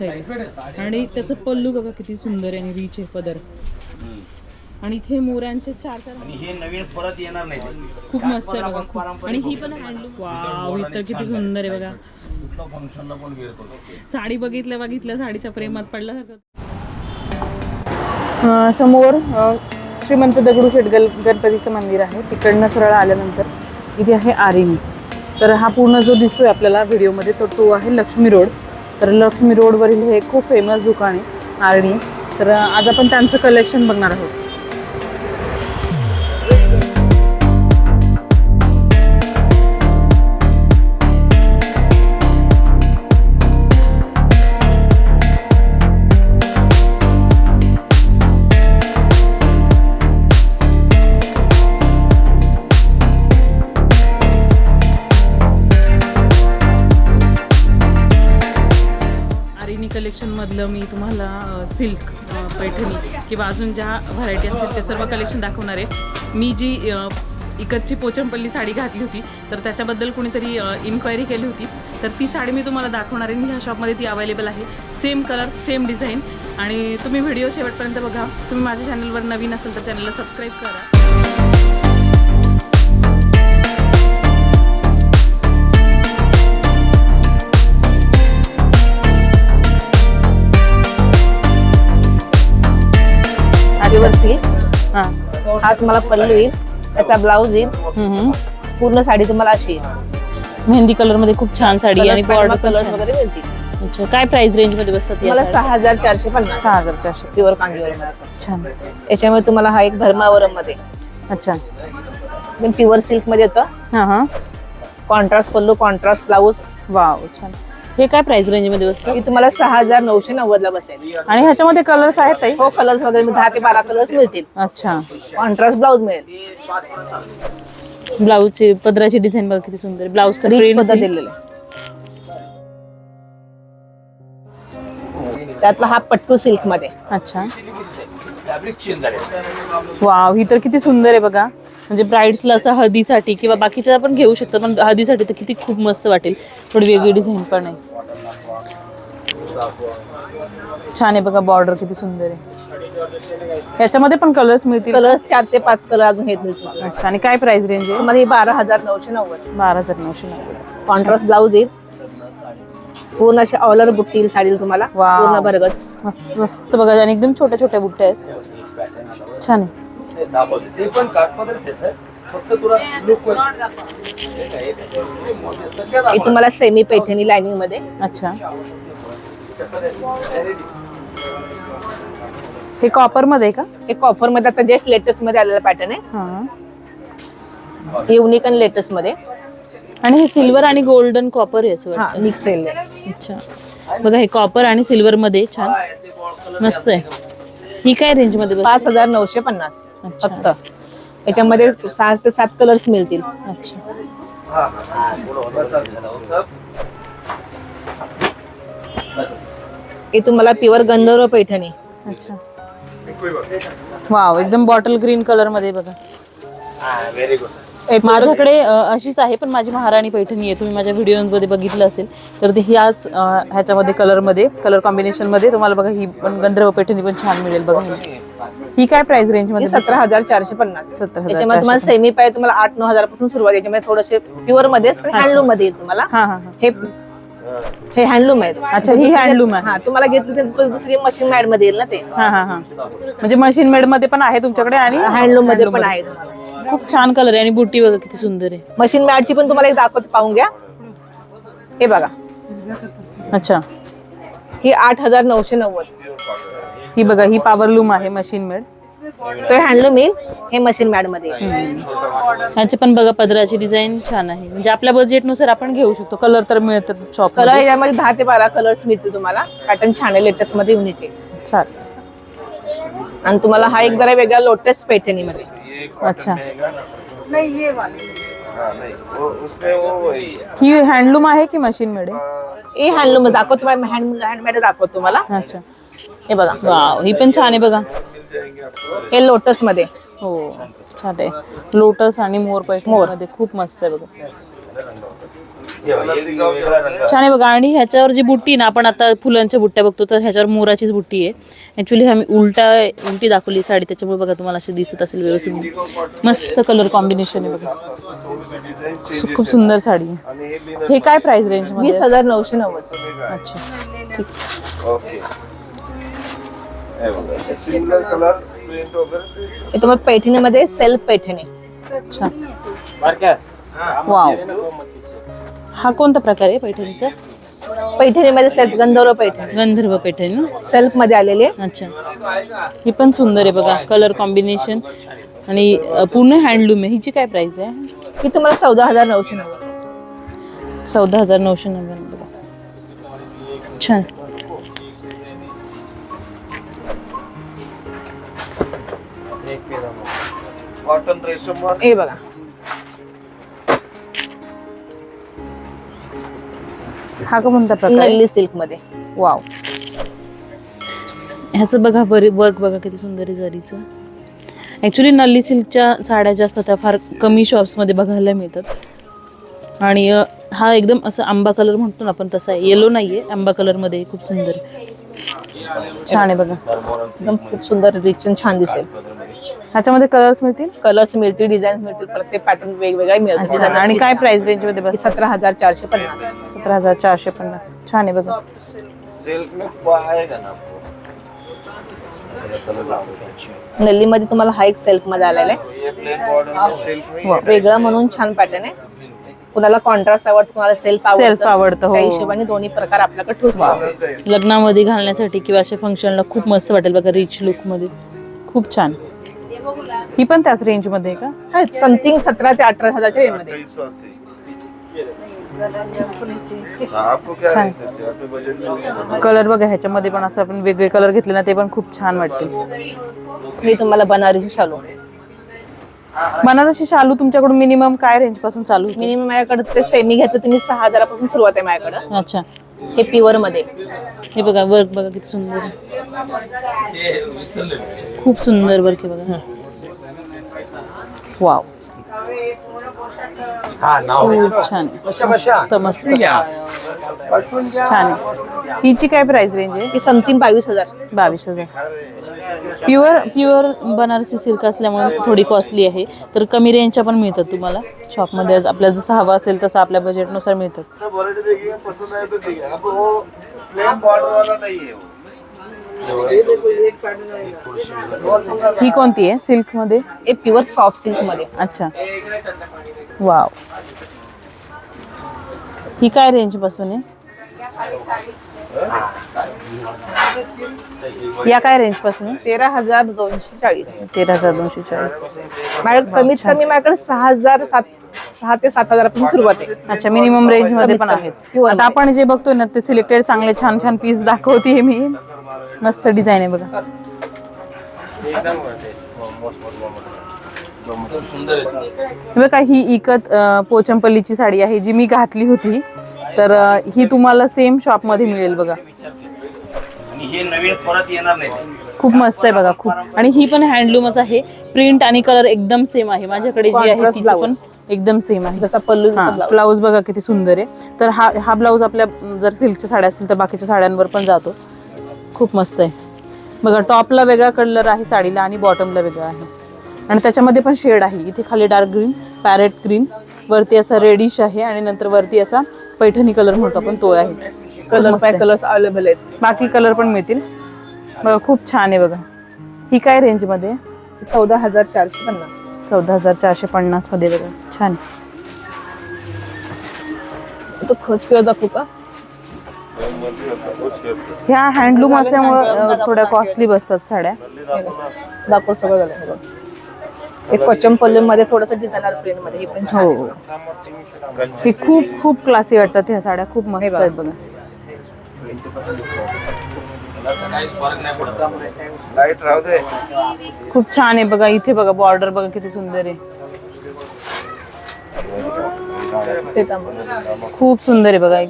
Side. आणि त्याचं पल्लू बघा किती सुंदर आहे आणि रिच आहे पदर. आणि इथे मोऱ्यांचे चार चार हे नवीन परत येणार नाही ते. खूप मस्त आहे बघा. आणि ही. पण हँडलूम वाव इथं किती सुंदर आहे बघा. फंक्शनला पण साडी बघितल्या बघितल्या साडीच्या प्रेमात पडल्यासारखं. समोर श्रीमंत दगडूशेठ गल गणपतीचं मंदिर आहे. तिकडनं सरळ आल्यानंतर इथे आहे आरिणी. तर हा पूर्ण जो दिसतोय आपल्याला व्हिडिओमध्ये तर तो आहे लक्ष्मी रोड. तर लक्ष्मी रोडवरील हे खूप फेमस दुकान आहे आरणी तर आज आपण त्यांचं कलेक्शन बघणार आहोत. कलेक्शनमधलं मी तुम्हाला सिल्क पैठणी किंवा अजून ज्या व्हरायटी असतील ते सर्व कलेक्शन दाखवणार आहे. मी जी इकडची पोचमपल्ली साडी घातली होती तर त्याच्याबद्दल कोणीतरी इन्क्वायरी केली होती. तर ती साडी मी तुम्हाला दाखवणार आहे. ह्या शॉपमध्ये ती अवेलेबल आहे. सेम कलर सेम डिझाईन आणि तुम्ही व्हिडिओ शेवटपर्यंत बघा. तुम्ही माझ्या चॅनलवर नवीन असेल तर चॅनलला सबस्क्राईब करा. आधीवर सिल्क हां. हा तुम्हाला पल्लू येईल. त्याचा ब्लाऊज येईल. पूर्ण साडी तुम्हाला अशी येईल. मेहंदी कलरमध्ये खूप छान साडी आणि बॉर्डर कलर. वगैरे मिळतील. अच्छा काय प्राइस रेंजमध्ये बसतात साड्या? सहा हजार चारशे पन्नास. सहा हजार चारशे. प्युअर कांजीवरम छान. याच्यामुळे तुम्हाला हा एक धर्मावरममध्ये अच्छा प्युअर सिल्कमध्ये येतं. हा हा. Contrast pallu contrast blouse wow छान. हे काय प्राइस रेंजमध्ये बसतं ही तुम्हाला सहा हजार नऊशे नव्वद ला बसेल. आणि ह्याच्यामध्ये कलर्स आहेत ताई? हो कलर्स वगैरे दहा ते बारा कलर्स मिळतील. अच्छा. कॉन्ट्रास्ट ब्लाऊज मिळेल. ब्लाऊजची पदराची डिझाईन बघा किती सुंदर ब्लाऊज तर print. दिलेलं आहे. त्यातला हा पट्टू सिल्कमध्ये. अच्छा. वाव ही तर किती सुंदर आहे बघा. म्हणजे ब्राईड्सला असं हळदीसाठी किंवा बाकीच्या पण घेऊ शकतात पण हळदीसाठी तर किती खूप मस्त वाटेल. थोडी वेगळी डिझाईन पण आहे. छान आहे बघा बॉर्डर किती सुंदर आहे. याच्यामध्ये पण कलर्स मिळतील? कलर्स चार ते पाच कलर अजून येत मिळतील अच्छा आणि काय प्राइस रेंज आहे? तुम्हाला ही बारा हजार नऊशे नव्वद. बारा हजार नऊशे नव्वद. कॉन्ट्रास्ट ब्लाऊज येईल पूर्ण अशी ऑलर बुट्टी साडीला तुम्हाला. वाव. पूर्ण भरगच. मस्त मस्त बघा आणि एकदम छोट्या छोट्या बुट्ट्या आहेत. छान आहे. ते दाखवते. ते पण काठपदरच आहे सर. फक्त तुला हे तुम्हाला सेमी पैठणी लाइनिंगमध्ये. अच्छा. हे कॉपरमध्ये आहे का? हे कॉपरमध्ये आता जस्ट लेटेस्टमध्ये आलेला पॅटर्न आहे. हा. युनिक आणि लेटेस्टमध्ये. आणि हे सिल्वर आणि गोल्डन कॉपर आहे असं हा वाटतं. मिक्स येईल अच्छा. बघा हे कॉपर आणि सिल्वर मध्ये छान. मस्त आहे. ही काय रेंजमध्ये बस पाच हजार नऊशे पन्नास अच्छा. फक्त. याच्यामध्ये सहा ते सात कलर्स मिळतील. अच्छा. हे तुम्हाला प्युअर गंधर्व पैठणी. अच्छा. वाव एकदम बॉटल ग्रीन कलरमध्ये बघा. व्हेरी गुड माझ्याकडे अ, अशीच आहे पण माझी महाराणी पैठणी आहे. तुम्ही माझ्या व्हिडिओमध्ये बघितलं असेल तर ती ह्याच अ, ह्याच्यामध्ये कलरमध्ये कलर कॉम्बिनेशनमध्ये तुम्हाला बघा ही पण गंधर्व पैठणी पण छान मिळेल बघा. ही काय प्राइस रेंज ही मध्ये सतरा हजार चारशे पन्नास. 17,450. याच्यामध्ये तुम्हाला सेमी पाय तुम्हाला आठ नऊ हजारापासून सुरुवात याच्यामध्ये थोडेसे प्युअर मध्येच पण हँडलूममध्ये येईल तुम्हाला. हा हा हा. हे हे हँडलूम आहे अच्छा, ही handloom आहे. हा तुम्हाला घेतली ते दुसरी मशीन मॅडमध्ये येईल ना ते. हा हा हा. म्हणजे मशीन मेडमध्ये पण आहे तुमच्याकडे आणि हँडलूममध्ये पण आहे खूप छान कलर आहे आणि बुट्टी बघा किती सुंदर आहे. मशीन मॅडची पण तुम्हाला एक दाखवत पाहून घ्या. हे बघा. अच्छा. ही आठ हजार नऊशे नव्वद. ही बघा ही पॉवर लूम आहे मशीन मेड तो हँडलूम येईल हे मशीन मॅडमध्ये. ह्याचे पण बघा पदराची डिझाईन छान आहे. म्हणजे आपल्या बजेटनुसार आपण घेऊ शकतो. कलर तर मिळतात शॉप कलर याच्यामध्ये दहा ते बारा कलर्स मिळतील तुम्हाला. पॅटर्न छान आहे लेटेस्टमध्ये येऊन येते चालेल. आणि तुम्हाला हा एक जरा वेगळा लोटस पैठणी मध्ये अच्छा. ही हँडलूम आहे की मशीन मेड आहे? हे हँडलूम दाखवतो हँड हँडमेड दाखवतो तुम्हाला. अच्छा. हे बघा. वाव ही पण छान आहे बघा. हे लोटसमध्ये. हो छान आहे. लोटस आणि मोर पैठणी मध्ये खूप मस्त आहे बघा. छान आहे बघा आणि ह्याच्यावर जी बुट्टी ना आपण आता फुलांच्या बुट्ट्या बघतो तर ह्याच्यावर मोराचीच बुट्टी आहे. ॲक्च्युली आम्ही उलटा उलटी दाखवली साडी त्याच्यामुळे बघा तुम्हाला अशी दिसत असेल व्यवस्थित. मस्त कलर कॉम्बिनेशन आहे बघा. खूप सुंदर साडी आहे. हे काय प्राइस रेंजमध्ये वीस हजार नऊशे नव्वद? अच्छा ठीक. ओके. सिंगल कलर प्रिंट वगैरे हे तुम्हाला पैठणीमध्ये सेल्फ पैठणी बारक्या. वाव हा कोणता प्रकार आहे पैठणीचा? पैठणीमध्ये सेल्फ गंधर्व पैठणी. गंधर्व पैठणी ना? सेल्फमध्ये आलेली आहे. अच्छा. ही पण सुंदर आहे बघा कलर कॉम्बिनेशन आणि अ, पूर्ण हँडलूम आहे. हिची काय प्राइस आहे? ही तुम्हाला चौदा हजार नऊशे नव्वद. चौदा हजार नऊशे नव्याण्णव बघा. छान. कॉटन रेशम हे बघा. हा का कोणता प्रकार? नल्ली सिल्कमध्ये. वाव ह्याचं बघा बरी वर्क बघा किती सुंदर आहे जरीचं. ॲक्च्युली नल्ली सिल्कच्या साड्या ज्या असतात त्या फार कमी शॉप्समध्ये बघायला मिळतात. आणि अ, हा एकदम असं आंबा कलर म्हणतो ना आपण तसा आहे. येलो नाही आहे आंबा कलरमध्ये खूप सुंदर. आहे. छान आहे बघा. एकदम खूप सुंदर रिच आणि छान दिसेल. ह्याच्यामध्ये कलर्स मिळतील? कलर्स मिळतील डिझाईन्स मिळतील प्रत्येक पॅटर्न वेगवेगळे मिळतील. अच्छा. आणि काय प्राइस रेंजमध्ये बस सतरा हजार चारशे पन्नास. सतरा हजार चारशे पन्नास. छान आहे बघा. सिल्क में आएगा ना आपको नल्लीमध्ये तुम्हाला हा एक सेल्फमध्ये आलेला आहे. ये प्लेन बॉर्डर में सिल्क में वेगळा म्हणून छान पॅटर्न आहे. कुणाला कॉन्ट्रास्ट आवडतं कुणाला सेल्फ Self आवडतं, हो. त्या हिशोबाने दोन्ही प्रकार आपल्याकडे ठेवतो लग्नामध्ये घालण्यासाठी किंवा अशा फंक्शनला खूप मस्त वाटेल बघा रिच लुकमध्ये खूप छान. ही पण त्याच रेंजमध्ये आहे का? समथिंग सतरा ते अठरा हजारच्या हाँ. रेंज में है कलर बघा ह्याच्यामध्ये पण असं आपण वेगळे कलर घेतले ना ते पण खूप छान वाटतील हे तुम्हाला बनारसी शालू. बनारसी शालू तुमच्याकडून मिनिमम काय रेंजपासून चालू होते? मिनिमम माझ्याकडे ते सेमी घेतलं तुम्ही सहा हजारापासून सुरुवात आहे माझ्याकडे. अच्छा. हे प्युअरमध्ये. हे बघा वर्क बघा किती सुंदर आहे. हे. खूप सुंदर वर्क आहे बघा. वाव हा नाव खूप छान. मस्त. छान आहे. हिची काय प्राइस रेंज आहे? हे समथिंग बावीस हजार. बावीस हजार. प्युअर प्युअर बनारसी सिल्क असल्यामुळे थोडी कॉस्टली आहे. तर कमी रेंजच्या पण मिळतात तुम्हाला. शॉपमध्ये आपल्याला जसं हवं असेल तसं आपल्या बजेटनुसार मिळतात. है अब वो प्लेन बॉर्डर वाला नहीं है. वो ही कोणती आहे? सिल्कमध्ये हे प्युअर सॉफ्ट सिल्कमध्ये. अच्छा. वाव ही काय रेंजपासून आहे? या काय रेंजपासून? तेरा हजार दोनशे चाळीस. तेरा हजार दोनशे चाळीस. माझ्याकडे कमीत कमी माझ्याकडे सहा हजार सात सहा ते सात हजारापासून सुरुवात आहे. अच्छा मिनिमम रेंजमध्ये पण. आहेत Pure आता आपण जे बघतोय ना ते सिलेक्टेड चांगले छान छान पीस दाखवते मी. मस्त डिझाईन आहे बघा. खूप सुंदर आहे हे बघा ही इकत अं, पोचमपल्लीची साडी आहे जी मी घातली होती. तर ही तुम्हाला सेम शॉपमध्ये मिळेल बघा. आणि हे नवीन परत येणार नाही खूप मस्त आहे बघा खूप. आणि ही पण हँडलूमच आहे. प्रिंट आणि कलर एकदम सेम आहे. माझ्याकडे जी आहे तिची पण. एकदम सेम आहे. जसा पल्लू. ब्लाऊज बघा किती सुंदर आहे. तर हा हा ब्लाऊज आपल्या जर सिल्कच्या साड्या असतील तर बाकीच्या साड्यांवर पण जातो. खूप मस्त आहे. बघा टॉपला वेगळा कलर आहे साडीला आणि बॉटमला वेगळा आहे. आणि त्याच्यामध्ये पण शेड आहे. इथे खाली डार्क ग्रीन पॅरेट ग्रीन वरती असा रेडिश आहे आणि नंतर वरती असा पैठणी कलर म्हणतो आपण तो आहे. Colour bye. कलर्स अवेलेबल आहेत. बाकी कलर पण मिळतील. बघा खूप छान आहे बघा. ही काय रेंजमध्ये? चौदा हजार चारशे पन्नास. चौदा हजार चारशे पन्नासमध्ये बघा. छान. तो खोच किंवा दाखवू का? ह्या हँडलूम असल्यामुळे थोड्या कॉस्टली बसतात साड्या. दाखव सगळं झालं. एक कोचम पल्लू मध्ये थोडस डिझायनर प्रिंटमध्ये हे पण छान हो. ही खूप खूप क्लासी वाटतात ह्या साड्या. खूप मस्त आहेत बघा. काहीच फरक नाही पडत लाइट राहू दे. खूप छान आहे बघा. इथे बघा बॉर्डर बघा किती सुंदर आहे. ते. खूप सुंदर आहे बघा.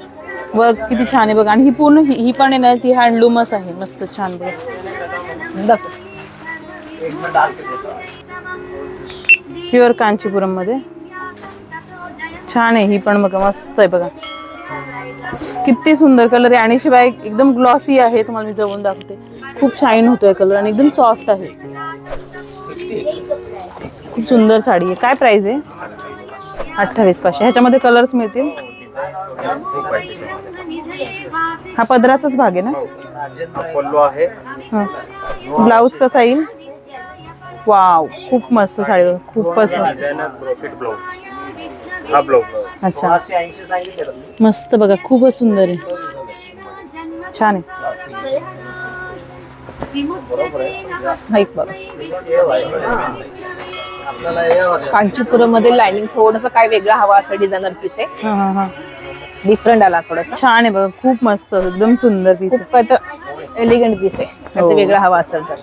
वर्क किती छान आहे बघा. आणि ही पूर्ण ही ही पण आहे ना ती हँडलूमच आहे. मस्त छान बघा. दाखव. प्युअर कांचीपुरममध्ये छान आहे ही पण बघा मस्त आहे बघा. किती सुंदर कलर आहे. आणि शिवाय एकदम ग्लॉसी आहे तुम्हाला मी जवळून दाखवते. खूप शाईन होतोय कलर आणि एकदम सॉफ्ट आहे. खूप सुंदर साडी आहे. काय प्राइस आहे? अठ्ठावीस पाचशे ह्याच्यामध्ये कलर्स मिळतील? हा पदराचाच भाग आहे ना? पल्लू आहे. ब्लाऊज कसा येईल? वाव खूप मस्त साडी. खूपच मस्त. ब्रोकेट हा अच्छा. मस्त बघा खूपच सुंदर आहे. छान आहे. ऐक बघा. कांचीपुरममध्ये लाइनिंग थोडस काय वेगळं हवा असं डिझायनर पीस आहे. हा हा हा. डिफरंट आला थोडासा. छान आहे बघा खूप मस्त एकदम सुंदर पीस तर एलिगंट पीस आहे. हो. ते वेगळा हवा असेल तर.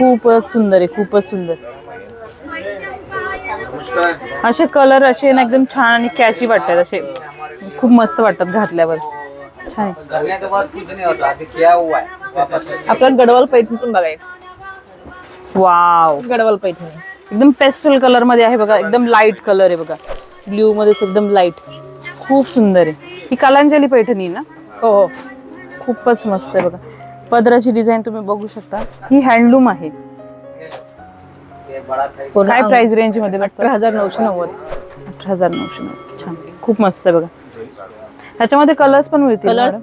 खूपच सुंदर आहे खूपच सुंदर. असे कलर असे ना एकदम छान आणि कॅची वाटतात असे खूप मस्त वाटतात घातल्यावर. छान आहे. करने के बाद कुछ नहीं होता अभी क्या हुआ है वापस आपल्याला गडवाल पैठणी पण बघायचं वाव. गडवाल पैठणी. एकदम पेस्टल कलरमध्ये आहे बघा एकदम लाइट कलर आहे बघा. ब्ल्यू मध्येच एकदम लाइट खूप सुंदर आहे. ही कलांजली पैठणी आहे ना? हो हो. खूपच मस्त आहे बघा. पदराची डिझाईन तुम्ही बघू शकता. ही हँडलूम आहे. काय प्राइस रेंजमध्ये अठरा हजार नऊशे नव्वद. अठरा हजार नऊशे नव्वद. छान. खूप मस्त आहे बघा. ह्याच्यामध्ये कलर्स पण मिळतील कलर्स?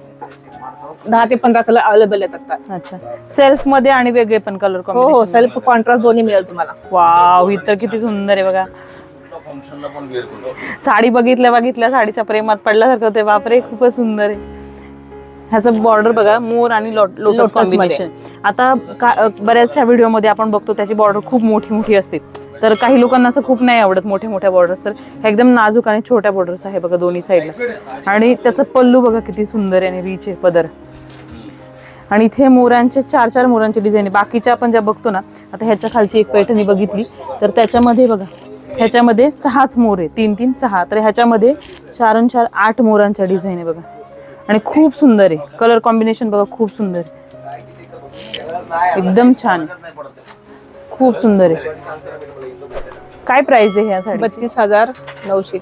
दहा ते पंधरा कलर अवेलेबल आहेत आता. अच्छा. सेल्फमध्ये आणि वेगळे पण कलर हो हो सेल्फ कॉन्ट्रास्ट दोन्ही मिळेल तुम्हाला. वाव ही तर किती सुंदर आहे बघा. साडी बघितल्या बघितल्या साडीच्या प्रेमात पडल्यासारखं होते बापरे खूपच सुंदर आहे. ह्याचं बॉर्डर बघा मोर आणि लोटस. कॉम्बिनेशन आता बऱ्याचशा व्हिडिओमध्ये आपण बघतो त्याची बॉर्डर खूप मोठी मोठी असते. तर काही लोकांना असं खूप नाही आवडत मोठे मोठ्या बॉर्डर्स तर एकदम नाजूक आणि छोट्या बॉर्डर्स आहे बघा दोन्ही साईडला आणि त्याचं पल्लू बघा किती सुंदर आहे आणि रिच आहे पदर. आणि इथे मोरांचे चार चार मोरांचे डिझाईन आहे. बाकीच्या आपण ज्या बघतो ना आता ह्याच्या खालची एक पैठणी बघितली. तर त्याच्यामध्ये बघा ह्याच्यामध्ये सहाच मोर आहे. तीन तीन सहा. तर ह्याच्यामध्ये चार आणि चार आठ मोरांच्या डिझाईन आहे बघा. आणि खूप सुंदर आहे. कलर कॉम्बिनेशन बघा खूप सुंदर आहे. एकदम छान खूप सुंदर आहे. काय प्राइस आहे ह्या साडी बत्तीस हजार नऊशे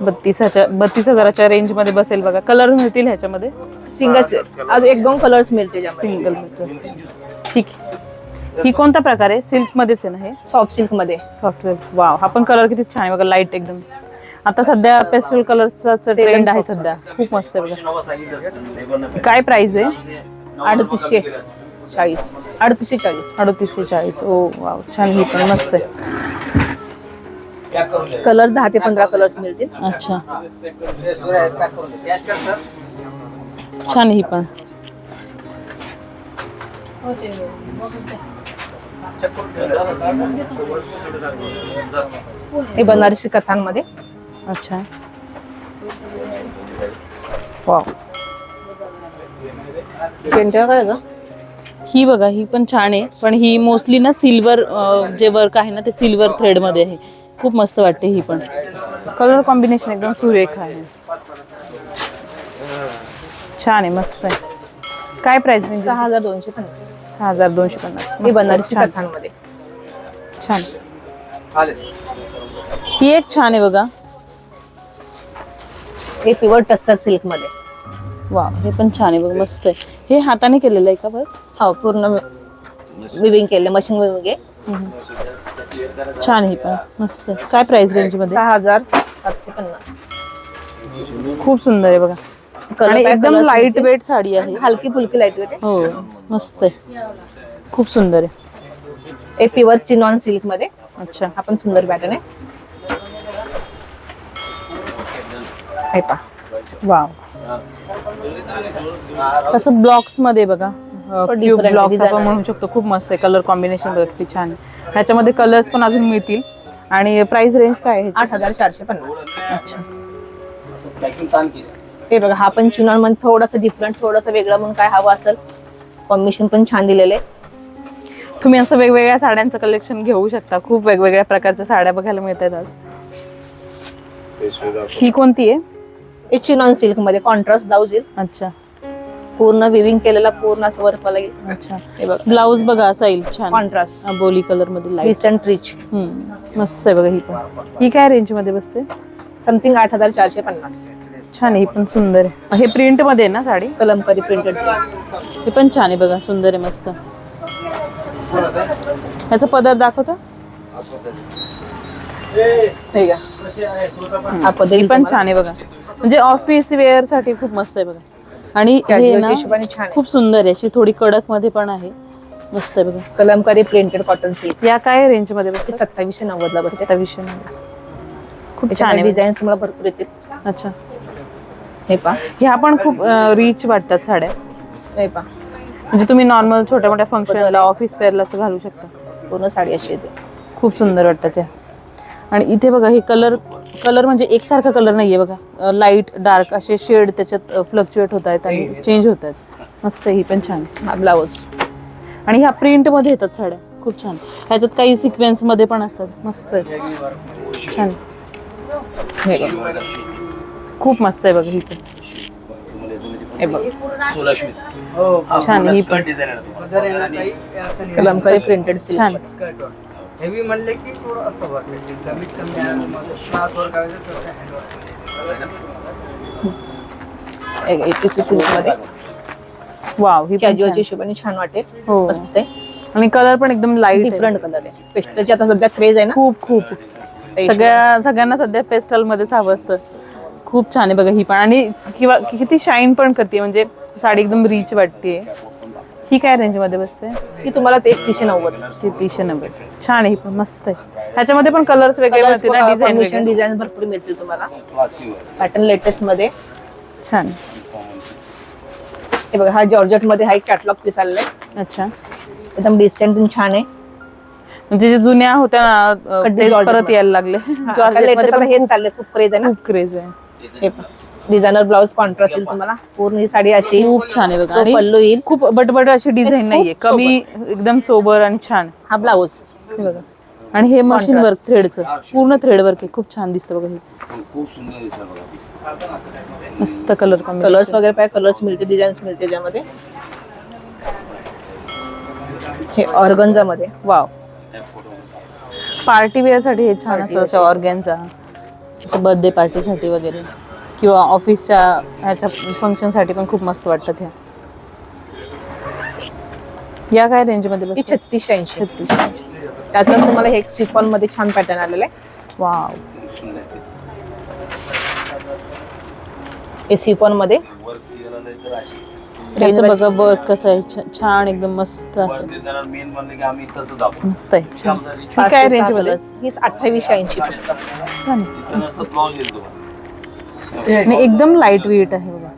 बत्तीस ह्याच्या बत्तीस हजाराच्या रेंजमध्ये बसेल बघा. कलर मिळतील ह्याच्यामध्ये? सिंगल आज एक दोन कलर्स मिळते ज्यामध्ये सिंगल मिळतं ठीक. ही कोणता प्रकार आहे? सिल्क मध्येच आहे ना हे? सॉफ्ट सिल्कमध्ये. सॉफ्टवेअर वाव हा पण कलर किती छान आहे बघा लाइट एकदम. आता सध्या पेस्टल कलरचा ट्रेंड आहे सध्या. खूप मस्त आहे बघा. काय प्राइस आहे? अडतीसशे. चाळीस. अडतीसशे चाळीस. अडतीसशे चाळीस. ओ वाव छान ही पण मस्त आहे. कलर दहा ते पंधरा कलर्स मिळतील. अच्छा. छान ही पण. हे बनारसी कथांमध्ये. अच्छा. वाव काय ग? ही बघा ही पण छान आहे. पण ही मोस्टली ना सिल्वर जे वर्क आहे ना ते सिल्वर थ्रेडमध्ये आहे. खूप मस्त वाटते ही पण. कलर कॉम्बिनेशन एकदम सुरेख आहे. छान आहे मस्त आहे. काय प्राइस म्हणजे सहा हजार दोनशे पन्नास. सहा हजार दोनशे पन्नास. हे मस्त, बनारसी छान. ही एक छान आहे बघा. हे प्युअर टस्टर सिल्कमध्ये वा हे पण छान आहे बघा मस्त आहे. हे हाताने केलेलं आहे का बरं? हो पूर्ण विविंग केले मशीन विविंग आहे. छान आहे ही पण मस्त आहे. काय प्राइस रेंजमध्ये? सहा हजार सातशे पन्नास. खूप सुंदर आहे बघा. Color आणि काय एकदम colors लाइट? वेट साडी आहे. हलकी फुलकी लाइट वेट आहे. हो मस्त आहे. खूप सुंदर आहे. हे प्युअर चिनॉन सिल्कमध्ये. अच्छा. हा पण सुंदर पॅटर्न आहे. हे वाव. तसं ब्लॉक्समध्ये बघा क्यूब ब्लॉक्स आपण. म्हणू शकतो. खूप मस्त आहे. कलर कॉम्बिनेशन बघा किती छान आहे. ह्याच्यामध्ये कलर्स पण अजून मिळतील. आणि प्राइस रेंज काय आहे? आठ हजार चारशे पन्नास. अच्छा. हे बघा हा पण चिनॉनमध्ये थोडंसं डिफरंट थोडंसं वेगळं म्हणून काय हवं असेल. कॉम्बिनेशन पण छान दिलेलं आहे. तुम्ही असं वेगवेगळ्या साड्यांचं कलेक्शन घेऊ शकता. खूप वेगवेगळ्या प्रकारच्या साड्या बघायला मिळत आहेत आज ही कोणती आहे? हे चिनॉन सिल्कमध्ये कॉन्ट्रास्ट ब्लाऊज येईल. अच्छा. पूर्ण विविंग केलेला पूर्ण असं वर्क येईल. अच्छा. हे बघा. ब्लाऊज बघा असा येईल छान. कॉन्ट्रास्ट बोली कलरमध्ये लाइट रिच मस्त आहे बघा ही पण. ही काय रेंजमध्ये बसते? समथिंग आठ हजार चारशे पन्नास. छान आहे ही पण सुंदर आहे. हे प्रिंटमध्ये आहे ना साडी? कलमकारी प्रिंटेड हे पण छान आहे बघा सुंदर आहे मस्त. ह्याचा पदर दाखवतो? का हा पदरी ही पण छान आहे बघा. म्हणजे ऑफिस वेअरसाठी खूप मस्त आहे बघा. आणि हे ना छान. खूप सुंदर आहे. अशी थोडी कडकमध्ये पण आहे. मस्त आहे बघा. कलमकारी प्रिंटेड कॉटन सिल्क या काय रेंजमध्ये बसतात? सत्तावीसशे नव्वदला बसेल सत्तावीसशे नव्वद. खूप छान आहे. डिझाईन तुम्हाला भरपूर येतील. अच्छा. हे पा ह्या पण खूप रिच वाटतात साड्या. हे पा म्हणजे तुम्ही नॉर्मल छोट्या मोठ्या फंक्शनला ऑफिस वेअरला असं घालू शकता. पूर्ण साडी अशी येते. खूप सुंदर वाटतात त्या आणि इथे बघा हे कलर कलर म्हणजे एकसारखा कलर नाहीये बघा. लाइट डार्क असे शेड त्याच्यात फ्लक्च्युएट होत आहेत आणि चेंज होत आहेत. मस्त आहे, ही पण छान. हा ब्लाऊज आणि ह्या प्रिंटमध्ये येतात साड्या. खूप छान. ह्याच्यात काही सिक्वेन्समध्ये पण असतात. मस्त आहे छान. हे खूप मस्त आहे बघा ही पण. हे बघ. छान ही पण. कलमकारी प्रिंटेड छान. हेवी म्हणले की थोडं असं वाटतं कमीत कमी आहे, मग श्वास वर करायचं वाव ही कॅज्युअलच्या छान. हिशोबाने छान वाटेल. हो. मस्त आहे. आणि कलर पण एकदम लाइट डिफरंट कलर आहे. पेस्टलची आता सध्या क्रेज आहे ना? खूप खूप. सगळ्या सगळ्यांना सध्या पेस्टल मध्येच हवं असतं. खूप छान आहे बघा ही पण. आणि किंवा किती शाईन पण करते. म्हणजे साडी एकदम रिच वाटते ही काय रेंजमध्ये बसते? की तुम्हाला ते एकतीसशे नव्वद. तेहतीसशे नव्वद. छान आहे ही पण मस्त आहे. ह्याच्यामध्ये पण कलर्स वेगळे मिळतील ना डिझाईन डिझाईन भरपूर मिळतील तुम्हाला. पॅटर्न लेटेस्टमध्ये. छान. हे बघा हा जॉर्जेटमध्ये हा एक कॅटलॉग दिसायला अच्छा. एकदम डिसेंट आणि छान आहे. म्हणजे जे जुन्या होत्या ना अं, कड्डी तेच जॉर्जेट परत मध्ये. यायला लागले. हा, आता latest पण हेच खूप- चाललंय खूप क्रेज आहे ना. खूप क्रेज आहे. हे डिझायनर ब्लाऊज कॉन्ट्रास्ट येईल तुम्हाला. पूर्ण ही साडी अशी. खूप छान आहे बघा. तो आणि पल्लू येईल. खूप बटबट अशी डिझाईन खूप नाहीये कमी एकदम सोबर आणि छान. हा ब्लाऊज. हे बघा. आणि हे मशीन वर्क थ्रेडचं पूर्ण थ्रेड वर्क आहे. खूप छान दिसतं बघा हे. खूप सुंदर दिसतात बघा. piece. मस्त कलर कलर्स वगैरे पाहिजे. कलर्स मिळते डिझाईन्स मिळते त्यामध्ये हे ऑर्गन्झा मध्ये. वाव पार्टी वेअरसाठी हे छान असतं असं ऑर्गॅनचा बर्थडे पार्टीसाठी वगैरे. किंवा ऑफिसच्या ह्याच्या फंक्शनसाठी पण खूप मस्त वाटतात ह्या. या काय रेंजमध्ये ती बसतात? छत्तीसशे ऐंशी. छत्तीस त्यातलं तुम्हाला हे एक सिफॉनमध्ये छान पॅटर्न आलेलं आहे. वाव. हे सिफॉनमध्ये. त्याचं बघा वर्क कसं आहे. छ- छान एकदम मस्त असं. Work designer main म्हणलं की आम्ही तसं दाखवतो. मस्त आहे. छान. ही काय ते रेंज सहा मध्ये? colours. ही अठ्ठावीसशे ऐंशी. छान आहे. तिथं नुसतं ब्लाऊज येईल तुम्हाला. आणि एकदम लाइट वेट आहे बघा.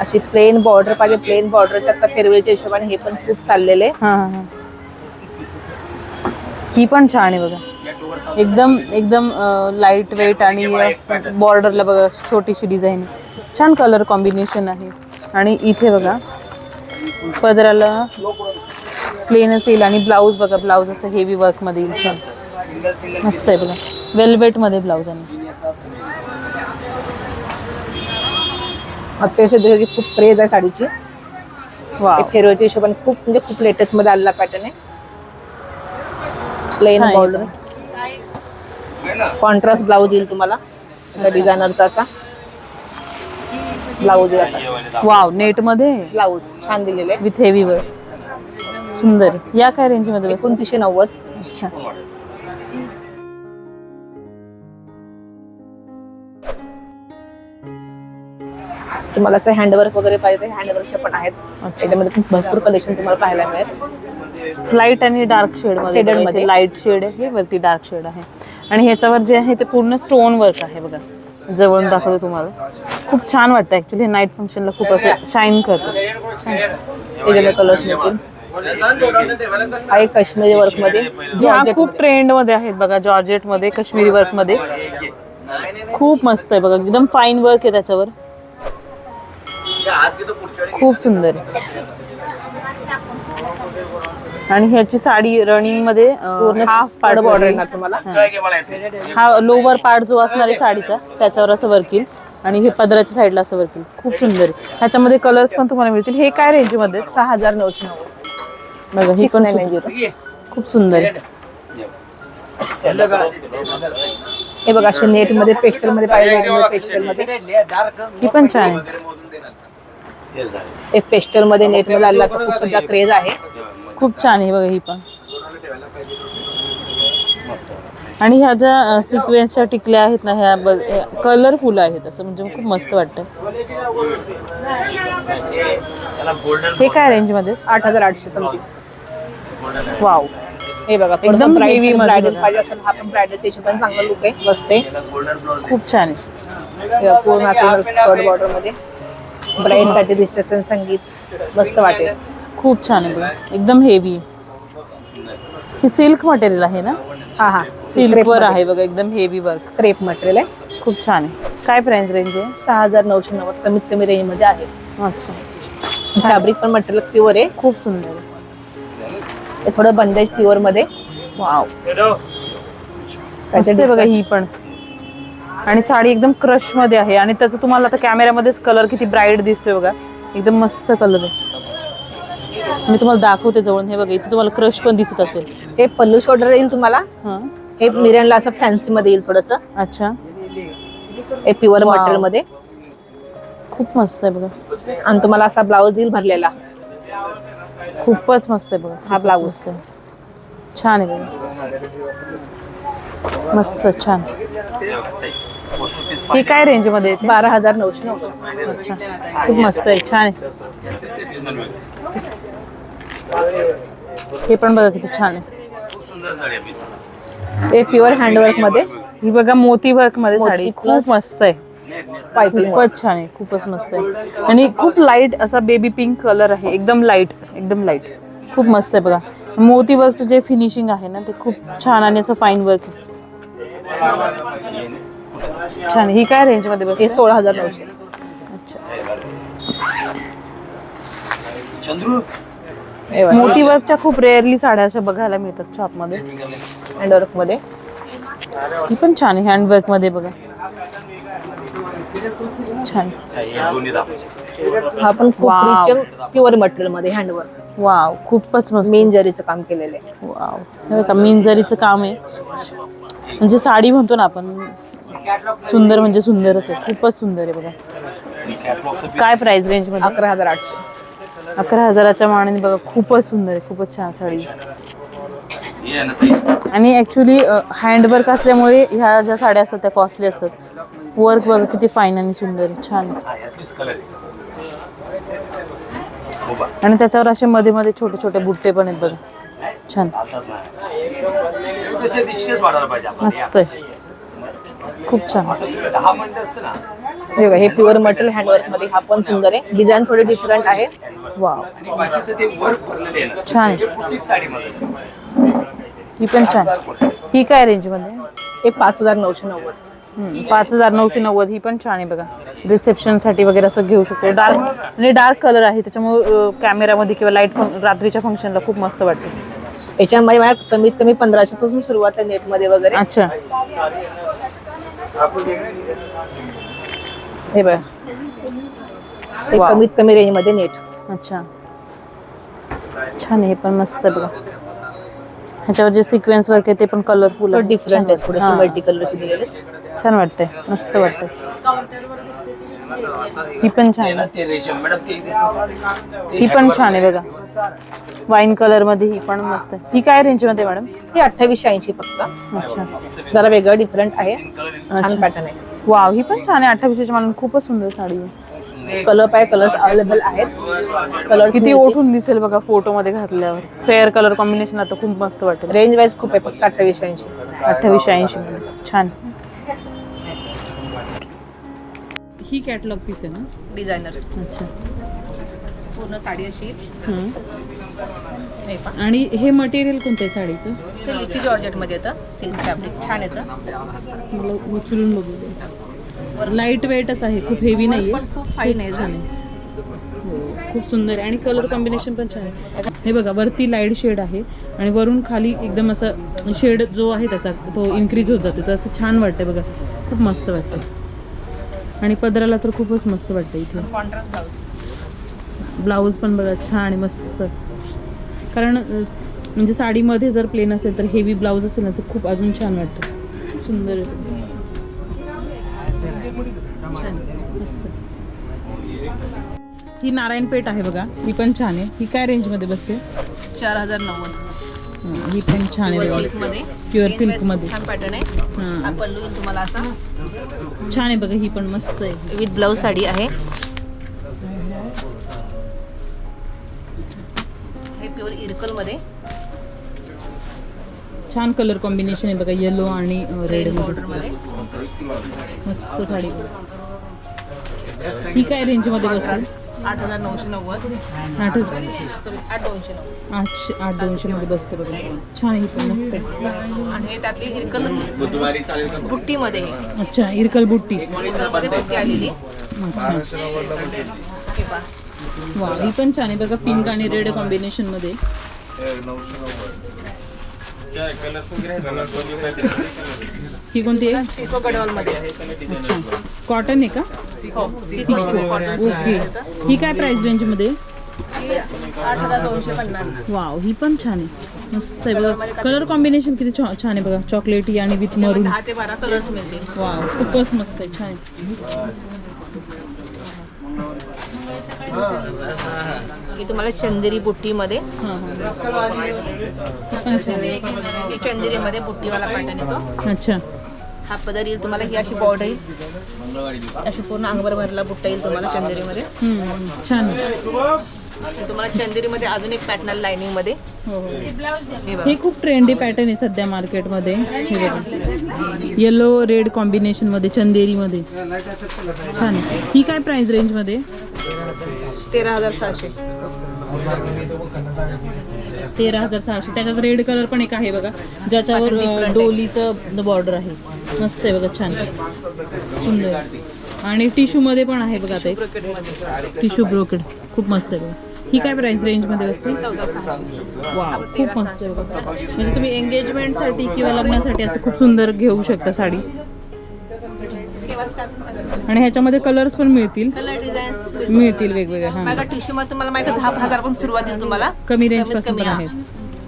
अशी प्लेन बॉर्डर पाहिजे प्लेन बॉर्डरच्या आता फेरवेळच्या हिशोबाने हे पण खूप चाललेले. हा हा हा. ही पण छान आहे बघा. एकदम एकदम लाइट वेट आणि बॉर्डरला बघा छोटीशी डिझाईन छान कलर कॉम्बिनेशन आहे. आणि इथे बघा पदराला प्लेनच येईल आणि ब्लाऊज बघा ब्लाऊज असं हेवी वर्कमध्ये येईल छान. मस्त आहे बघा. वेल्वेटमध्ये ब्लाऊज आहे. अत्यावश्यक दिवसाची खूप क्रेज आहे साडीची. वा फेरवेळच्या हिशोबाने खूप म्हणजे खूप लेटेस्टमध्ये आलेला पॅटर्न आहे. प्लेन बॉर्डर कॉन्ट्रास्ट ब्लाऊज येईल तुम्हाला. डिझायनरचा असा. ब्लाऊज वाव नेटमध्ये ब्लाऊज छान दिलेले. आहे विथ हेवी वर्क सुंदर. आहे. या काय रेंजमध्ये बस एकोणतीसशे नव्वद. अच्छा. तुम्हाला असं हँडवर्क वगैरे पाहिजे हँडवर्कचे पण आहेत. त्याच्यामध्ये पण भरपूर कलेक्शन तुम्हाला पाहायला मिळेल. लाइट आणि डार्क शेड Shaded मध्ये मध्ये. लाइट शेड आहे वरती डार्क शेड आहे. आणि ह्याच्यावर जे आहे ते पूर्ण स्टोन वर्क आहे बघा. जवळून दाखवतो तुम्हाला. खूप छान वाटतं ऍक्च्युली नाईट फंक्शनला खूप असं शाईन करतं. त्याच्यामध्ये कलर्स मिळतील हा एक काश्मीरी वर्कमध्ये. जे हा खूप ट्रेंडमध्ये आहेत बघा जॉर्जेटमध्ये काश्मीरी वर्कमध्ये. खूप मस्त आहे बघा एकदम फाईन वर्क आहे त्याच्यावर. खूप सुंदर आहे. आणि ह्याची साडी रनिंगमध्ये पूर्ण हाफ पार्ट बॉर्डर येणार तुम्हाला. हा. लोवर पार्ट जो असणार आहे साडीचा त्याच्यावर असं वर्क येईल. आणि हे पदराच्या साईडला असं वर्क येईल. खूप सुंदर आहे. ह्याच्यामध्ये कलर्स पण तुम्हाला मिळतील. हे काय रेंजमध्ये? सहा हजार नऊशे नव्वद. बघा ही पण झिरो खूप सुंदर आहे. हे बघा असे नेटमध्ये पेस्टलमध्ये पाहिजे पेस्टलमध्ये ही पण छान आहे. हे पेस्टलमध्ये नेटमध्ये आलेला आता खूप सध्या क्रेज आहे. खूप छान आहे बघा ही पण. आणि ह्या ज्या सिक्वेन्सच्या टिकल्या आहेत ना ह्या कलरफुल आहेत असं म्हणजे खूप मस्त वाटतं. हे काय रेंजमध्ये आठ हजार आठशे समथिंग वाव हे बघा एकदम मध्ये ब्रायडल. पाहिजे असेल हा पण ब्रायडल त्याची पण चांगला लुक आहे. बसते. खूप छान आहे. पूर्ण असं स्कर्ट बॉर्डरमध्ये. ब्राईडसाठी रिसेप्शन संगीत. मस्त वाटेल. खूप छान आहे. एकदम हेवी ही सिल्क मटेरियल आहे ना? हा हा. सिल्क वर आहे बघा एकदम हेवी वर्क क्रेप मटेरियल आहे. खूप छान आहे. काय प्राइस रेंज आहे? सहा हजार नऊशे नव्वद कमीत कमी रेंजमध्ये आहे. अच्छा. फॅब्रिक पण मटेरियल प्युअर आहे. खूप सुंदर आहे. थोडं बंदेज प्युअरमध्ये. वाव बघा ही पण. आणि साडी एकदम क्रशमध्ये आहे. आणि त्याचं तुम्हाला आता कॅमेऱ्यामध्येच कलर किती ब्राईट दिसतोय बघा. एकदम मस्त कलर आहे. मी तुम्हाला दाखवते जवळून. हे बघा इथे तुम्हाला क्रश पण दिसत असेल. हे पल्लू शोल्डर येईल तुम्हाला. हा. मिरनला असं फॅन्सी मध्ये येईल थोडस. अच्छा. हे प्युअर. मटेरियलमध्ये. खूप मस्त आहे बघा. आणि तुम्हाला असा ब्लाऊज देईल भरलेला. खूपच मस्त आहे बघा. हा आहे. छान आहे बघा. मस्त छान. ही काय रेंजमध्ये बारा हजार नऊशे नऊशे. अच्छा. खूप मस्त आहे छान आहे. हे पण बघा किती छान आहे. हे प्युअर हँडवर्कमध्ये. ही बघा मोती वर्कमध्ये साडी. खूप मस्त आहे. खूपच छान आहे खूपच मस्त आहे. आणि खूप लाइट असा बेबी पिंक कलर आहे एकदम लाइट एकदम लाइट खूप मस्त आहे बघा. मोती वर्कचं जे फिनिशिंग आहे ना ते खूप छान आणि असं फाईन वर्क आहे. छान ही काय रेंजमध्ये हे बसते सोळा हजार नऊशे अच्छा मोती वर्कच्या खूप रेअरली साड्या अशा बघायला मिळतात शॉपमध्ये हँडवर्कमध्ये. ही पण छान आहे हँडवर्कमध्ये बघा. छान. हा पण खूप प्युअर मटेरियलमध्ये हँडवर्क वाव खूपच मस्त. मेन जरीचं काम केलेलं आहे. वाव हे बघा मिंजरीचं काम आहे. म्हणजे साडी म्हणतो ना आपण सुंदर म्हणजे सुंदरच आहे. खूपच सुंदर आहे बघा. काय प्राइस रेंजमध्ये? अकरा हजार आठशे. अकरा हजाराच्या मानाने बघा खूपच सुंदर आहे खूपच छान साडी. आणि ॲक्च्युली हँडवर्क असल्यामुळे ह्या ज्या साड्या असतात त्या कॉस्टली असतात. वर्क बघा किती फाईन आणि सुंदर आहे छान आणि त्याच्यावर असे मध्ये मध्ये छोटे छोटे बुट्टे पण आहेत बघा. छान. मस्त आहे. खूप छान. हे बघा, हे प्युअर मटेरियल हँडवर्कमध्ये हा पण सुंदर आहे. डिझाईन थोडी डिफरंट आहे. वाव आणि बाकीचं ते वर्क भरलेले आहे ना. छान. हे ही पण छान. ही काय रेंजमध्ये? हे पाच हजार नऊशे नव्वद. पाच हजार नऊशे नव्वद ही पण छान आहे बघा. रिसेप्शनसाठी वगैरे असं घेऊ शकतो. डार्क आणि डार्क कलर आहे. त्याच्यामुळे कॅमेरामध्ये किंवा लाइट रात्रीच्या फंक्शनला खूप मस्त वाटते. याच्यामध्ये माझ्या कमीत कमी पंधराशे पासून सुरुवात आहे नेटमध्ये वगैरे. अच्छा. हे बघा. Wow. कमीत कमी रेंजमध्ये नेट अच्छा. छान आहे. हे पण मस्त आहे बघा. ह्याच्यावर जे सिक्वेन्स वर्क आहे ते पण कलरफुल डिफरंट आहे. थोडेसे मल्टी कलरचे दिलेले. छान वाटतंय मस्त वाटतंय. ही पण छान. हे ही पण छान आहे बघा. वाईन कलरमध्ये ही पण मस्त आहे. ही काय रेंजमध्ये मॅडम? हे अठ्ठावीसशे ऐंशी फक्त. अच्छा. जरा वेगळं डिफरंट आहे. छान पॅटर्न आहे. वाव ही पण छान आहे. अठ्ठावीसच्या मला खूपच सुंदर साडी आहे. कलर पाय कलर्स अवेलेबल आहेत. कलर किती ओठून दिसेल बघा फोटो मध्ये घातल्यावर. फेअर कलर कॉम्बिनेशन आता खूप मस्त वाटेल. रेंज वाईज खूप आहे फक्त अठ्ठावीसशे ऐंशी. अठ्ठावीसशे ऐंशी. छान. ही कॅटलॉग पीस आहे ना डिझायनर अच्छा. पूर्ण साडी अशी. हं. हे पहा. आणि हे मटेरियल कोणतं आहे साडीचं? हे लिची जॉर्जेटमध्ये येतं. सिल्क फॅब्रिक छान येतं. मला उचलून बघू दे. लाइट वेटच आहे. खूप हेवी नाही पण खूप फाईन आहे छान आहे. हो खूप सुंदर आहे. आणि कलर कॉम्बिनेशन पण छान आहे. हे बघा वरती लाइट शेड आहे. आणि वरून खाली एकदम असं शेड जो आहे त्याचा तो इन्क्रीज होत जातो. तर असं छान वाटतं बघा. खूप मस्त वाटतं आणि पदराला तर खूपच मस्त वाटतं इथे. कॉन्ट्रास्ट ब्लाऊज ब्लाऊज पण बघा छान मस्त. कारण म्हणजे साडीमध्ये जर प्लेन असेल तर हेवी ब्लाऊज असेल ना तर खूप अजून छान वाटतं. सुंदर आहे. छान मस्त. ही नारायणपेठ आहे बघा ही पण छान आहे. ही काय रेंजमध्ये बसते? चार हजार नव्वद. हं, पण छान आहे प्युअर सिल्कमध्ये छान पॅटर्न आहे. पल्लू तुम्हाला असा छान आहे बघा ही पण मस्त आहे. विथ ब्लाऊज साडी आहे. हे प्युअर इरकलमध्ये. छान कलर कॉम्बिनेशन आहे बघा येलो आणि रेड बॉर्डरमध्ये मस्त साडी. ही काय रेंजमध्ये बसते? आठ हजार नऊशे नव्वद. आठ हजार. सॉरी आठ दोनशे नव्वद. आठशे आठ दोनशे मध्ये बसते बघा. छान आहे ही पण मस्त आहे. आणि हे त्यातली इरकल बुट्टीमध्ये. आहे. अच्छा इरकल बुट्टी. इरकलमध्ये बुट्टी आलेली. अच्छा हे पहा. वा ही पण छान आहे बघा पिंक आणि रेड कॉम्बिनेशनमध्ये. ही कोणती आहे? सिको गडवालमध्ये. अच्छा. कॉटन आहे का? ओके ही काय प्राइस रेंजमध्ये? आठ हजार दोनशे पन्नास. वाव ही पण छान आहे. मस्त आहे बघा. कलर कॉम्बिनेशन किती छा- छान आहे बघा. चॉकलेटी आणि विथ मरून दहा ते बारा कलर्स मिळतील. वाव खूपच मस्त आहे. छान आहे. ही तुम्हाला चंदेरी बुट्टीमध्ये हां हां. ही पण छान आहे ही चंदेरीमध्ये बुट्टीवाला पॅटर्न येतो. अच्छा. हा पदर येईल तुम्हाला ही अशी बॉर्डर येईल अशी पूर्ण अंगभर भरला बुट्टा येईल तुम्हाला चंदेरीमध्ये. छान. तुम्हाला चंदेरीमध्ये अजून एक पॅटर्न लाइनिंगमध्ये. हो हो. हे खूप ट्रेंडी पॅटर्न आहे सध्या मार्केटमध्ये येलो रेड कॉम्बिनेशनमध्ये चंदेरी मध्ये छान. ही काय प्राइस रेंजमध्ये? तेरा हजार सहाशे. तेरा हजार सहाशे. त्याच्यात रेड कलर पण एक आहे बघा. ज्याच्यावर डोलीचं बॉर्डर आहे. मस्त आहे बघा छान. सुंदर. आणि टिश्यू मध्ये पण आहे बघा ते टिश्यू ब्रोकेड खूप मस्त आहे बघा. ही काय प्राइस रेंजमध्ये बसते चौदा सहाशे वा खूप मस्त आहे बघा. म्हणजे तुम्ही एंगेजमेंटसाठी किंवा लग्नासाठी असं खूप सुंदर घेऊ शकता साडी. आणि ह्याच्यामध्ये कलर्स पण मिळतील. कलर डिझाईन्स मिळतील. वेगवेगळे हां. माझ्या टिश्यू मध्ये तुम्हाला माहिती दहा हजार पण सुरुवात येईल तुम्हाला. कमी रेंज कमीत पासून कमी पण हा. आहेत.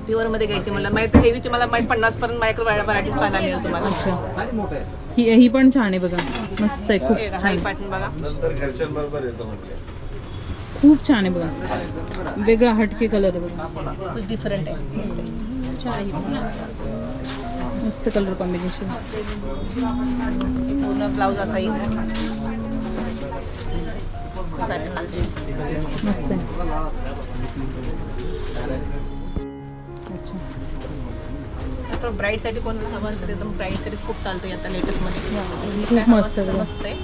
प्युअरमध्ये घ्यायची मला माहिती हेवी तुम्हाला माहिती पन्नास पर्यंत मायक्रो व्हरायटी पाहायला मिळेल तुम्हाला. अच्छा ही ही पण छान आहे बघा. मस्त आहे खूप हे छान. पॅटर्न बघा. नंतर घरच्यांबरोबर येतो म्हटलं. खूप छान आहे बघा. वेगळा हटके कलर आहे बघा. डिफरंट आहे. मस्त आहे. छान आहे. ही पण. मस्त कलर कॉम्बिनेशन पूर्ण ब्लाऊज असा येईल. मस्त आहे. अच्छा. तर ब्राईडसाठी कोणाला हवं असेल खूप चालतं आता लेटेस्टमध्ये. खूप मस्त. मस्त आहे.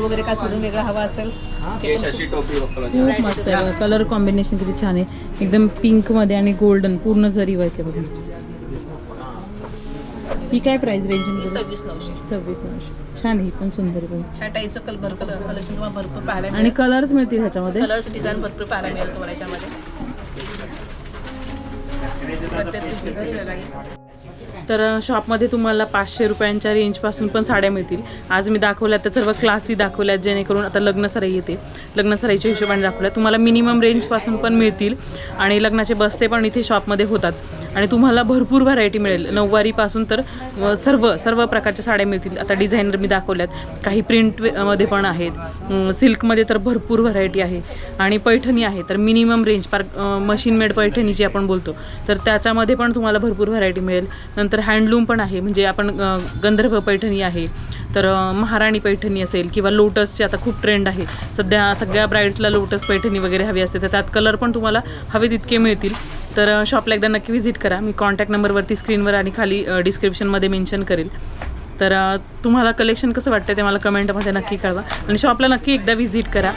वगैरे काय सोडून वेगळा हवा असेल? खूप मस्त आहे कलर कॉम्बिनेशन किती छान आहे. एकदम पिंकमध्ये आणि गोल्डन पूर्ण जरी वर्क आहे बघा. ही काय प्राइस रेंज सव्वीस नऊशे. सव्वीस नऊशे. छान आहे ही पण सुंदर आहे बघा. ह्या टाईपचं कलर कलर कलेक्शन तुम्हाला भरपूर पाहायला आणि मिळेल कलर्स मिळतील ह्याच्यामध्ये? कलर्स डिझाईन भरपूर पाहायला मिळेल तुम्हाला याच्यामध्ये. प्रत्येक piece वेगळा. तर शॉपमध्ये तुम्हाला पाचशे रुपयांच्या रेंजपासून पण साड्या मिळतील. आज मी दाखवल्या त्या सर्व क्लासी दाखवल्यात जेणेकरून आता लग्नसराई येते. लग्नसराईच्या हिशोबाने दाखवल्या. तुम्हाला मिनिमम रेंजपासून पण मिळतील आणि लग्नाचे बस्ते पण इथे शॉपमध्ये होतात. आणि तुम्हाला भरपूर व्हरायटी मिळेल. नऊवारीपासून तर सर्व सर्व प्रकारच्या साड्या मिळतील. आता डिझायनर मी दाखवल्यात. काही प्रिंटमध्ये पण आहेत. सिल्कमध्ये तर भरपूर व्हरायटी आहे. आणि पैठणी आहे. तर मिनिमम रेंज पार मशीन मेड पैठणी जी आपण बोलतो तर त्याच्यामध्ये पण तुम्हाला भरपूर व्हरायटी मिळेल. नंतर हँडलूम पण आहे. म्हणजे आपण गंधर्व पैठणी आहे तर महाराणी पैठणी असेल किंवा लोटसची आता खूप ट्रेंड आहे. सध्या सगळ्या ब्राईड्सला लोटस पैठणी वगैरे हवी असते तर त्यात कलर पण तुम्हाला हवे तितके मिळतील. तर शॉपला एकदा नक्की व्हिजिट करा. मी कॉन्टॅक्ट नंबरवरती स्क्रीनवर आणि खाली डिस्क्रिप्शनमध्ये मेन्शन करेल. तर तुम्हाला कलेक्शन कसं वाटतं ते मला कमेंटमध्ये नक्की कळवा. आणि शॉपला नक्की एकदा व्हिजिट करा.